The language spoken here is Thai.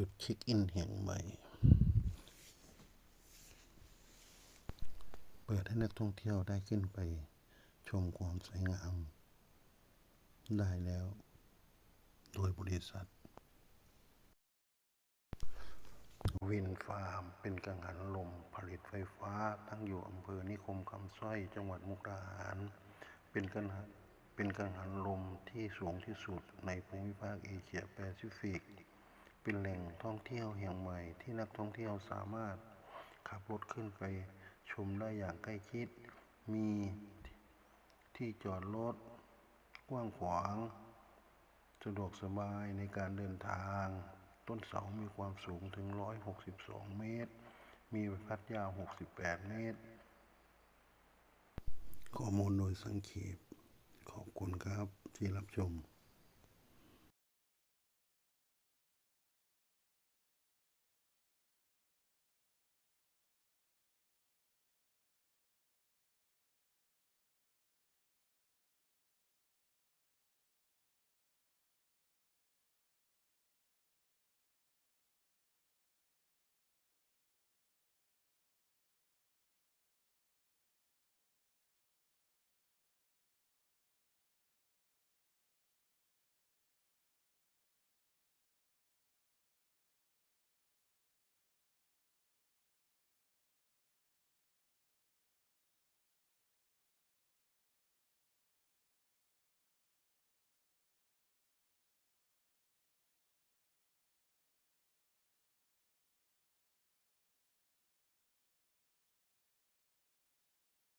จุดเช็คอินแห่งใหม่ เปิดให้นักท่องเที่ยวได้ขึ้นไป ชมความสวยงาม ได้แล้ว โดยบริษัท วินฟาร์มเป็นกังหันลมผลิตไฟฟ้า ตั้งอยู่อำเภอนิคมคำสร้อยจังหวัดมุกดาหาร เป็นกังหันเป็นกังหันลมที่สูงที่สุดในภูมิภาคเอเชียแปซิฟิก เป็นแหล่งท่องเที่ยวแห่งใหม่ที่นักท่องเที่ยวสามารถขับรถขึ้นไปชมได้อย่างใกล้ชิด มีที่จอดรถกว้างขวาง สะดวกสบายในการเดินทาง ต้นเสามีความสูงถึง 162 เมตร มีใบพัดยาว 68 เมตร ข้อมูลโดยสังเขปขอบคุณครับที่รับชม